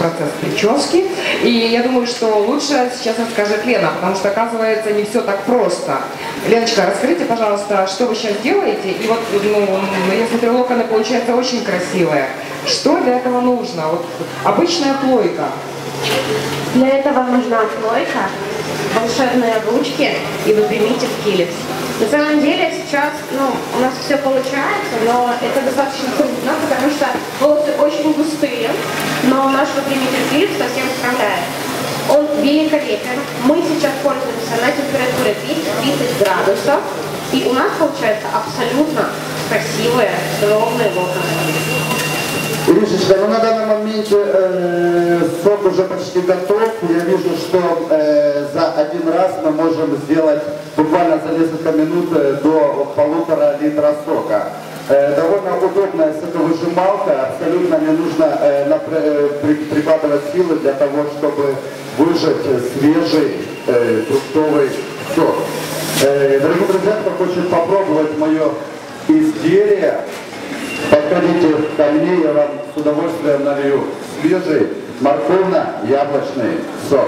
процесс прически. И я думаю, что лучше сейчас расскажет Лена, потому что, оказывается, не все так просто. Леночка, расскажите, пожалуйста, что вы сейчас делаете? И вот, ну, я смотрю, локоны получаются очень красивые. Что для этого нужно? Вот обычная плойка. Для этого нужна плойка, волшебные ручки и выпрямитель Philips. На самом деле сейчас ну, у нас все получается, но это достаточно трудно, потому что волосы наш выпрямитель Philips совсем справляет. Он великолепен. Мы сейчас пользуемся на температуре 230 градусов, и у нас получается абсолютно красивые, ровные волосы. Иришечка, ну на данном моменте э, сок уже почти готов. Я вижу, что э, за один раз мы можем сделать буквально за несколько минут э, до полутора литра сока. Э, довольно удобная соковыжималка, не нужно э, э, при- прикладывать силы для того, чтобы выжать свежий э, фруктовый сок. Дорогие друзья, кто хочет попробовать мое изделие, Подходите ко мне, я вам с удовольствием налью свежий морковно-яблочный сок.